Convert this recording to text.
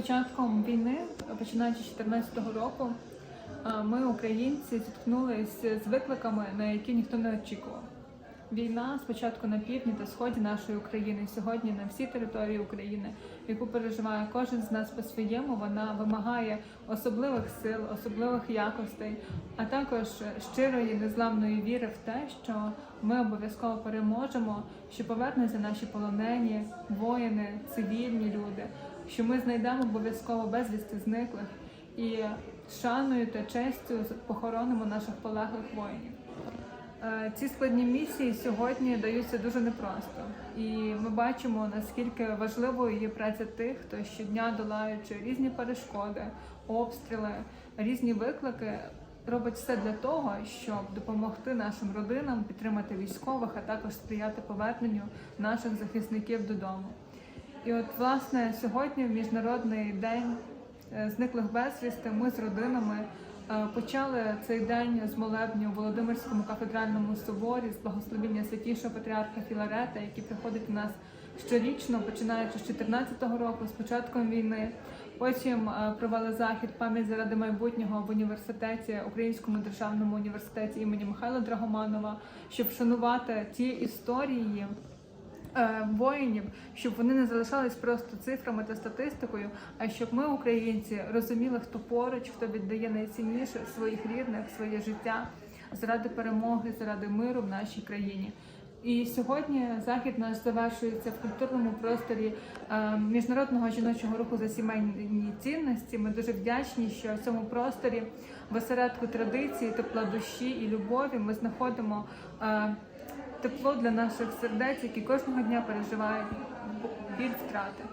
початком війни, починаючи з 2014 року, е, ми, українці, зіткнулися з викликами, на які ніхто не очікував. Війна спочатку на півдні та сході нашої України, сьогодні на всій території України, яку переживає кожен з нас по-своєму, вона вимагає особливих сил, особливих якостей, а також щирої незламної віри в те, що ми обов'язково переможемо, що повернуться наші полонені, воїни, цивільні люди, що ми знайдемо обов'язково безвісти зниклих і шаною та честю похоронимо наших полеглих воїнів. Е, Ці складні місії сьогодні даються дуже непросто, і ми бачимо наскільки важливою є праця тих, хто щодня долаючи різні перешкоди, обстріли, різні виклики, робить все для того, щоб допомогти нашим родинам підтримати військових, а також сприяти поверненню наших захисників додому. І от власне сьогодні, в міжнародний день е, зниклих безвісти, ми з родинами. Е, Почали цей день з молебню у Володимирському кафедральному соборі з благословіння святішого патріарха Філарета, який приходить у нас щорічно, починаючи з 2014 року, з початком війни. Потім е, провели захід пам'ять заради майбутнього в університеті, Українському державному університеті імені Михайла Драгоманова, щоб вшанувати ті історії воїнів, щоб вони не залишались просто цифрами та статистикою, а щоб ми, українці, розуміли, хто поруч, хто віддає найцінніше своїх рідних, своє життя заради перемоги, заради миру в нашій країні. І сьогодні захід наш завершується в культурному просторі е, міжнародного жіночого руху за сімейні цінності. Ми дуже вдячні, що в цьому просторі в осередку традиції, тепла душі і любові ми знаходимо е, тепло для наших сердець, які кожного дня переживають біль втрати.